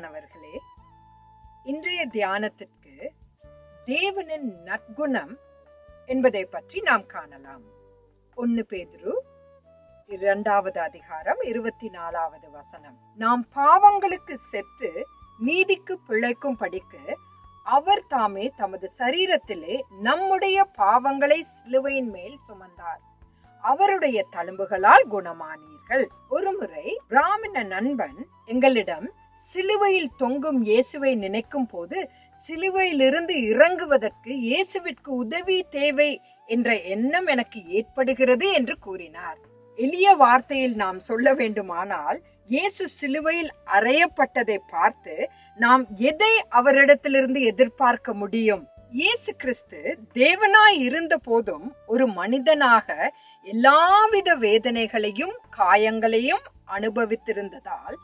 பிரியமானவர்களே இன்றைய தியானத்திற்கு தேவனின் நற்குணம் என்பதை பற்றி நாம் காணலாம். ஒன்னு பேதுரு இரண்டாவது அதிகாரம் இருபத்தி நாலாவது வசனம். நாம் பாவங்களுக்கு செத்து நீதிக்கு பிழைக்கும் படிக்கு அவர் தாமே தமது சரீரத்திலே நம்முடைய பாவங்களை சிலுவையின் மேல் சுமந்தார். அவருடைய தழும்புகளால் குணமானீர்கள். ஒருமுறை பிராமண நண்பன் எங்களிடம் சிலுவையில் தொங்கும் இயேசுவை நினைக்கும் போது சிலுவையிலிருந்து இறங்குவதற்கு இயேசுவிற்கு உதவி தேவை என்ற எண்ணம் எனக்கு ஏற்படுகிறது என்று கூறினார். எளிய வார்த்தையில் நாம் சொல்ல வேண்டுமானால் இயேசு சிலுவையில் அறையப்பட்டதை பார்த்து நாம் எதை அவரிடத்திலிருந்து எதிர்பார்க்க முடியும்? இயேசு கிறிஸ்து தேவனாய் இருந்த போதும் ஒரு மனிதனாக எல்லாவித வேதனைகளையும் காயங்களையும் அனுபவித்திருந்ததால்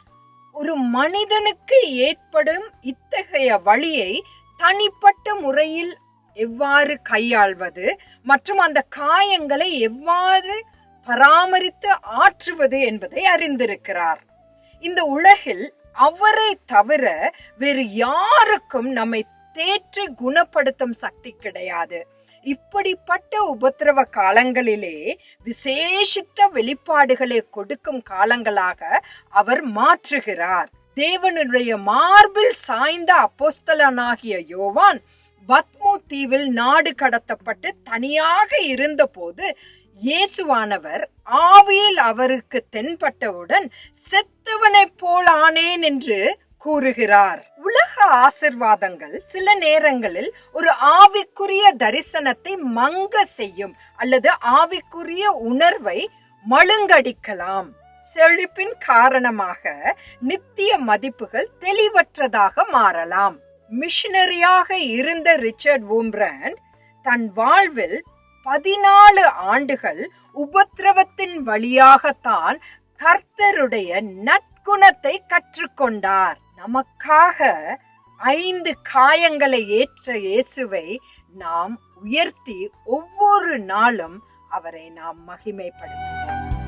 ஒரு மனிதனுக்கு ஏற்படும் இத்தகைய வழியை தனிப்பட்ட முறையில் எவ்வாறு கையாள்வது மற்றும் அந்த காயங்களை எவ்வாறு பராமரித்து ஆற்றுவது என்பதை அறிந்திருக்கிறார். இந்த உலகில் அவரை தவிர வேறு யாருக்கும் நம்மை தேற்றி குணப்படுத்தும் சக்தி கிடையாது. இப்படிப்பட்ட உபத்திரவ காலங்களிலே விசேஷித்த வெளிப்பாடுகளை கொடுக்கும் காலங்களாக அவர் மாற்றுகிறார். தேவனுடைய மார்பில் சாய்ந்த அப்போஸ்தலனாகிய யோவான் பத்மோ தீவில் நாடு கடத்தப்பட்டு தனியாக இருந்தபோது இயேசுவானவர் ஆவியில் அவருக்கு தென்பட்டவுடன் செத்தவனைப் போல் ஆனேன் என்று கூறுகிறார். உலக ஆசிர்வாதங்கள் சில நேரங்களில் ஒரு ஆவிக்குரிய தரிசனத்தை மங்க செய்யும் அல்லது ஆவிக்குரிய உணர்வை மழுங்கடிக்கலாம். செழிப்பின் காரணமாக நித்திய மதிப்புகள் தெளிவற்றதாக மாறலாம். மிஷனரியாக இருந்த ரிச்சர்ட் வூம்பிராண்ட் தன் வாழ்வில் பதினாலு ஆண்டுகள் உபத்திரவத்தின் வழியாகத்தான் கர்த்தருடைய நற்குணத்தை கற்றுக்கொண்டார். நமக்காக ஐந்து காயங்களை ஏற்ற இயேசுவை நாம் உயர்த்தி ஒவ்வொரு நாளும் அவரை நாம் மகிமைப்படுத்துவோம்.